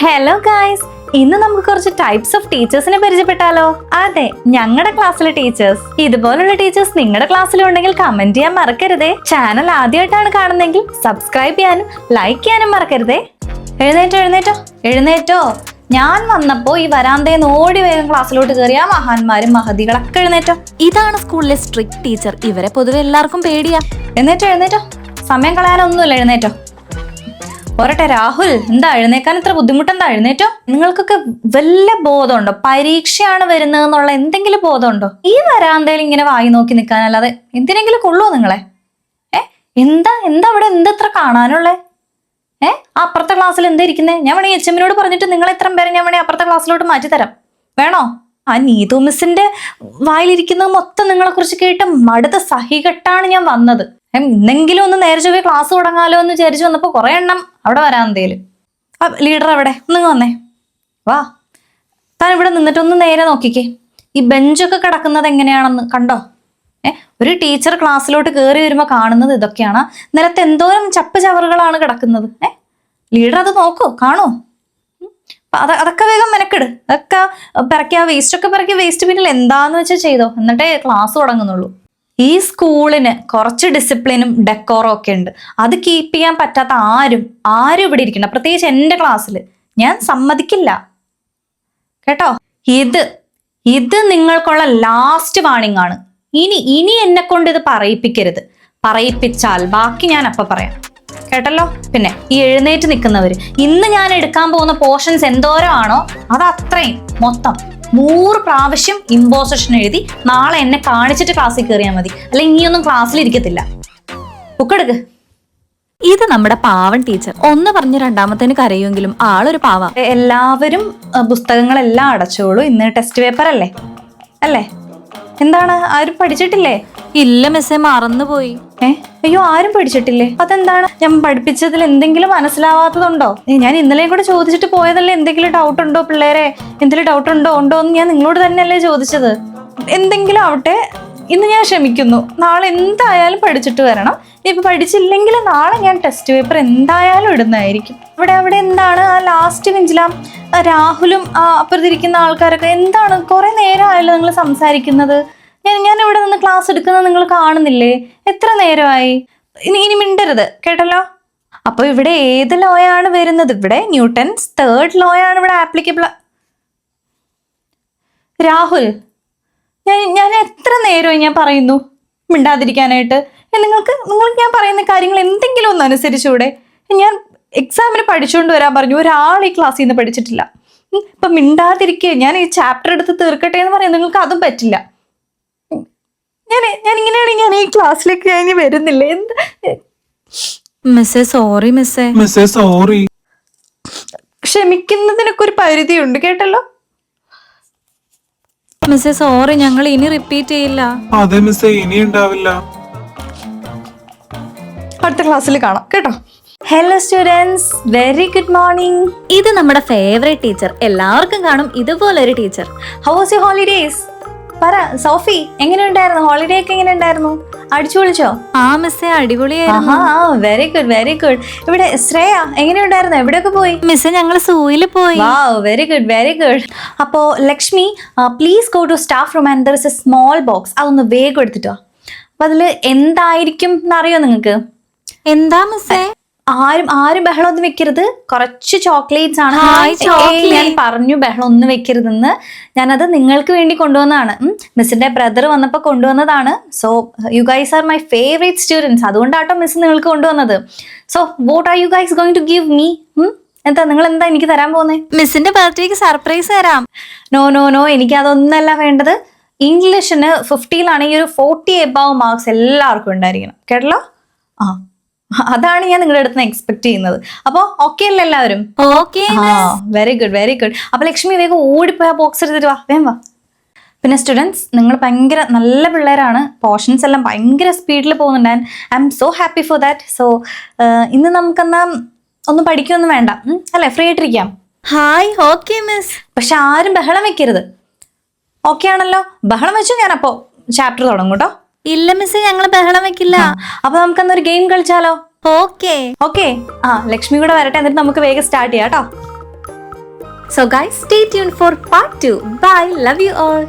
Hello guys ഇന്ന് നമുക്ക് കുറച്ച് ടൈപ്സ് ഓഫ് ടീച്ചേഴ്സിനെ പരിചയപ്പെട്ടാലോ? അതെ ഞങ്ങളുടെ ക്ലാസ്സിലെ ടീച്ചേഴ്സ് ഇതുപോലുള്ള ടീച്ചേഴ്സ് നിങ്ങളുടെ ക്ലാസ്സിലുണ്ടെങ്കിൽ കമന്റ് ചെയ്യാൻ മറക്കരുതേ. ചാനൽ ആദ്യമായിട്ടാണ് കാണുന്നതെങ്കിൽ സബ്സ്ക്രൈബ് ചെയ്യാനും ലൈക്ക് ചെയ്യാനും മറക്കരുതേ. എഴുന്നേറ്റോ എഴുന്നേറ്റോ? എഴുന്നേറ്റോ. ഞാൻ വന്നപ്പോ ഈ വരാന്തേന്ന് ഓടി വേഗം ക്ലാസ്സിലോട്ട് കയറിയ മഹാന്മാരും മഹതികളൊക്കെ എഴുന്നേറ്റോ. ഇതാണ് സ്കൂളിലെ സ്ട്രിക്ട് ടീച്ചർ ഇവരെ പൊതുവെ എല്ലാവർക്കും പേടിയാ. എഴുന്നേറ്റോ എഴുന്നേറ്റോ? സമയം കളയാനൊന്നുമില്ല എഴുന്നേറ്റോ. പോരട്ടെ രാഹുൽ എന്താ എഴുന്നേക്കാൻ ഇത്ര ബുദ്ധിമുട്ടെന്താ? എഴുന്നേറ്റോ. നിങ്ങൾക്കൊക്കെ വല്ല ബോധമുണ്ടോ? പരീക്ഷയാണ് വരുന്നത് എന്നുള്ള എന്തെങ്കിലും ബോധമുണ്ടോ? ഈ വരാന്തയിൽ ഇങ്ങനെ വായി നോക്കി നിൽക്കാനല്ലാതെ എന്തിനെങ്കിലും കൊള്ളുമോ നിങ്ങളെ? ഏ? എന്താ എന്താ അവിടെ എന്തത്ര കാണാനുള്ളേ? ഏ? അപ്പുറത്തെ ക്ലാസ്സിൽ എന്താ ഇരിക്കുന്നേ? ഞാൻ വേണേ എച്ച് എമ്മിനോട് പറഞ്ഞിട്ട് നിങ്ങൾ ഇത്രയും പേരെ ഞാൻ വേണേ അപ്പുറത്തെ ക്ലാസ്സിലോട്ട് മാറ്റി തരാം വേണോ? ആ നീതു മിസ്സിന്റെ വായിലിരിക്കുന്നത് മൊത്തം നിങ്ങളെ കുറിച്ച് കേട്ട് മടുത്ത സഹികെട്ടാണ് ഞാൻ വന്നത്. ഇന്നെങ്കിലും ഒന്ന് നേരെ ചൊവ്വേ ക്ലാസ് തുടങ്ങാലോ എന്ന് വിചാരിച്ചു വന്നപ്പോ കുറെ എണ്ണം അവിടെ വരാൻ ആ ലീഡർ അവിടെ നിങ്ങ വന്നേ. വാ. താൻ ഇവിടെ നിന്നിട്ടൊന്ന് നേരെ നോക്കിക്കേ. ഈ ബെഞ്ചൊക്കെ കിടക്കുന്നത് എങ്ങനെയാണെന്ന് കണ്ടോ? ഏ ഒരു ടീച്ചർ ക്ലാസ്സിലോട്ട് കയറി വരുമ്പോൾ കാണുന്നത് ഇതൊക്കെയാണ്. നിലത്ത് എന്തോരം ചപ്പ് ചവറുകളാണ് കിടക്കുന്നത്. ഏ ലീഡർ അത് നോക്കൂ കാണൂ. അത് അതൊക്കെ വേഗം മെനക്കെട്. അതൊക്കെ പിറക്കി ആ വേസ്റ്റ് ഒക്കെ പിറക്കി വേസ്റ്റ് ബിന്നിൽ എന്താന്ന് വെച്ചാൽ ചെയ്തോ? എന്നിട്ടേ ക്ലാസ് തുടങ്ങുന്നുള്ളൂ. ഈ സ്കൂളിന് കുറച്ച് ഡിസിപ്ലിനും ഡെക്കോറും ഒക്കെ ഉണ്ട്. അത് കീപ്പ് ചെയ്യാൻ പറ്റാത്ത ആരും ആരും ഇവിടെ ഇരിക്കണ്ട. പ്രത്യേകിച്ച് എന്റെ ക്ലാസ്സിൽ ഞാൻ സമ്മതിക്കില്ല. കേട്ടോ? ഇത് ഇത് നിങ്ങൾക്കുള്ള ലാസ്റ്റ് വാണിംഗ് ആണ്. ഇനി ഇനി എന്നെ കൊണ്ട് ഇത് പറയിപ്പിക്കരുത്. പറയിപ്പിച്ചാൽ ബാക്കി ഞാൻ അപ്പൊ പറയാം. കേട്ടല്ലോ? പിന്നെ ഈ എഴുന്നേറ്റ് നിൽക്കുന്നവർ ഇന്ന് ഞാൻ എടുക്കാൻ പോകുന്ന പോർഷൻസ് എന്തോരം ആണോ അത് അത്രയും മൊത്തം. നൂറ് പ്രാവശ്യം ഇമ്പോസിഷൻ എഴുതി നാളെ എന്നെ കാണിച്ചിട്ട് ക്ലാസ്സിൽ കയറിയാൽ മതി. അല്ലെങ്കിൽ ഇനിയൊന്നും ക്ലാസ്സിൽ ഇരിക്കത്തില്ല. ബുക്കെടുക്ക് ഇത് നമ്മുടെ പാവൻ ടീച്ചർ ഒന്ന് പറഞ്ഞ് രണ്ടാമത്തേന് കരയുമെങ്കിലും ആളൊരു പാവ. എല്ലാവരും പുസ്തകങ്ങളെല്ലാം അടച്ചോളൂ. ഇന്ന് ടെസ്റ്റ് പേപ്പർ അല്ലേ? അല്ലേ? എന്താണ്? ആരും പഠിച്ചിട്ടില്ലേ? ഇല്ല മെസ്സേ മറന്നുപോയി. ഏ? അയ്യോ ആരും പഠിച്ചിട്ടില്ലേ? അതെന്താണ്? ഞാൻ പഠിപ്പിച്ചതിൽ എന്തെങ്കിലും മനസ്സിലാവാത്തതുണ്ടോ? ഞാൻ ഇന്നലെയും കൂടെ ചോദിച്ചിട്ട് പോയതല്ലേ എന്തെങ്കിലും ഡൗട്ട് ഉണ്ടോ പിള്ളേരെ? എന്തെങ്കിലും ഡൗട്ട് ഉണ്ടോ ഉണ്ടോ എന്ന് ഞാൻ നിങ്ങളോട് തന്നെയല്ലേ ചോദിച്ചത്. എന്തെങ്കിലും ആവട്ടെ ഇന്ന് ഞാൻ ക്ഷമിക്കുന്നു. നാളെ എന്തായാലും പഠിച്ചിട്ട് വരണം. ഇപ്പൊ പഠിച്ചില്ലെങ്കിൽ നാളെ ഞാൻ ടെസ്റ്റ് പേപ്പർ എന്തായാലും ഇടുന്നതായിരിക്കും. അവിടെ അവിടെ എന്താണ്? ആ ലാസ്റ്റ് ബെഞ്ചിലാം രാഹുലും അപ്പുറത്തിരിക്കുന്ന ആൾക്കാരൊക്കെ എന്താണ്? കുറെ നേരമായല്ലോ നിങ്ങൾ സംസാരിക്കുന്നത്. ഞാൻ ഇവിടെ നിന്ന് ക്ലാസ് എടുക്കുന്നത് നിങ്ങൾ കാണുന്നില്ലേ? എത്ര നേരമായി? ഇനി ഇനി മിണ്ടരുത് കേട്ടല്ലോ? അപ്പൊ ഇവിടെ ഏത് ലോയാണ് വരുന്നത്? ഇവിടെ ന്യൂട്ടൻസ് തേർഡ് ലോയാണ് ഇവിടെ ആപ്ലിക്കബിൾ രാഹുൽ ഞാൻ ഞാൻ എത്ര നേരമായി ഞാൻ പറയുന്നു? മിണ്ടാതിരിക്കാനായിട്ട്. നിങ്ങൾക്ക് നിങ്ങൾക്ക് ഞാൻ പറയുന്ന കാര്യങ്ങൾ എന്തെങ്കിലും ഒന്ന് അനുസരിച്ചൂടെ. ഞാൻ എക്സാമിന് പഠിച്ചുകൊണ്ട് വരാൻ പറഞ്ഞു. ഒരാൾ ഈ ക്ലാസ്സിൽ നിന്ന് പഠിച്ചിട്ടില്ല. ഇപ്പൊ മിണ്ടാതിരിക്കുക. ഞാൻ ഈ ചാപ്റ്റർ എടുത്ത് തീർക്കട്ടെ എന്ന് പറയാം. നിങ്ങൾക്ക് അതും പറ്റില്ല. ഞാൻ ഞാൻ ഇങ്ങനെയാണ് ഞാൻ ഈ ക്ലാസ്സിലേക്ക് ഞാൻ ഇനി വരുന്നില്ല? എന്ത്? മിസ്സേ സോറി മിസ്സേ. മിസ്സേ സോറി ക്ഷമിക്കുന്നതിനൊക്കെ ഒരു പരിധിയുണ്ട് കേട്ടല്ലോ? മിസ്സേ സോറി ഞങ്ങൾ ഇനി റിപ്പീറ്റ് ചെയ്യില്ല. അതെ മിസ്സേ ഇനി ഉണ്ടാവില്ല. അടുത്ത ക്ലാസ്സിൽ കാണാം കേട്ടോ? Hello students very good morning ഇത് നമ്മുടെ ഫേവറേറ്റ് ടീച്ചർ എല്ലാവർക്കും കാണും ഇതുപോലെ ഒരു teacher how was you holidays പറ സോഫി എങ്ങനെയുണ്ടായിരുന്നു? ഹോളിഡേ ഒക്കെ എങ്ങനെ ഉണ്ടായിരുന്നു അടിച്ചു വിളിച്ചോ ആ മിസ്സേ അടിപൊളിയായിരുന്നു. വെരി ഗുഡ് വെരി ഗുഡ് ഇവിടെ ശ്രേയ എങ്ങനെയുണ്ടായിരുന്നു? എവിടെയൊക്കെ പോയി? മിസ്സേ ഞങ്ങൾ സൂയിൽ പോയി. വാ വെരി ഗുഡ് വെരി ഗുഡ് അപ്പോ Lakshmi please go to staff room and there is a small box അതൊന്ന് വേഗം എടുത്തിട്ടോ അപ്പൊ അതിൽ എന്തായിരിക്കും എന്നറിയോ നിങ്ങൾക്ക്? എന്താ മിസ്സെ? ആരും ആരും ബഹളം ഒന്നും വെക്കരുത്. കുറച്ച് ചോക്ലേറ്റ്സ് ആണ് ഞാൻ പറഞ്ഞു ബഹളം ഒന്നും വെക്കരുതെന്ന്. ഞാനത് നിങ്ങൾക്ക് വേണ്ടി കൊണ്ടുവന്നതാണ്. മിസ്സിന്റെ ബ്രദർ വന്നപ്പോൾ കൊണ്ടുവന്നതാണ്. So you guys are my favourite students അതുകൊണ്ടാട്ടോ miss നിങ്ങൾക്ക് കൊണ്ടുവന്നത്. So what are you guys going to give me എന്താ നിങ്ങൾ എന്താ എനിക്ക് തരാൻ പോകുന്നേ മിസ്സിന്റെ ബർത്ത്ഡേക്ക് സർപ്രൈസ് തരാം. നോ നോ നോ എനിക്ക് അതൊന്നല്ല വേണ്ടത്. ഇംഗ്ലീഷിന് ഫിഫ്റ്റിയിലാണെങ്കിൽ ഒരു ഫോർട്ടി എബവ് മാർക്സ് എല്ലാവർക്കും ഉണ്ടായിരിക്കണം. കേട്ടല്ലോ? ആ അതാണ് ഞാൻ നിങ്ങളുടെ അടുത്ത് നിന്ന് എക്സ്പെക്ട് ചെയ്യുന്നത്. അപ്പോൾ ഓക്കെ അല്ലേ എല്ലാവരും? Okay very good very good അപ്പൊ ലക്ഷ്മി വേഗം ഓടിപ്പോയി ആ ബോക്സ് എടുത്തിട്ട് വാ. വേഗം വാ. പിന്നെ സ്റ്റുഡൻസ് നിങ്ങൾ ഭയങ്കര നല്ല പിള്ളേരാണ്. പോർഷൻസ് എല്ലാം ഭയങ്കര സ്പീഡിൽ പോകുന്നുണ്ട്. And I am so happy for that so ഇന്ന് നമുക്കെന്നാ ഒന്നും പഠിക്കൊന്നും വേണ്ട. അല്ലെ അല്ലേ? ഫ്രീ ആയിട്ടിരിക്കാം. ഹായ് ഓക്കെ മിസ് പക്ഷെ ആരും ബഹളം വെക്കരുത്. ഓക്കെ ആണല്ലോ? ബഹളം വെച്ചു ഞാൻ അപ്പോ ചാപ്റ്റർ തുടങ്ങും കേട്ടോ. ഇല്ല മിസ്സേ ഞങ്ങൾ ബഹളം വെക്കില്ല. അപ്പൊ നമുക്കെന്നൊരു ഗെയിം കളിച്ചാലോ? ഓക്കെ. ഓക്കെ. ആ ലക്ഷ്മി കൂടെ വരട്ടെ എന്നിട്ട് നമുക്ക് വേഗം സ്റ്റാർട്ട് ചെയ്യാം കേട്ടോ. So guys stay tune for part two bye love you all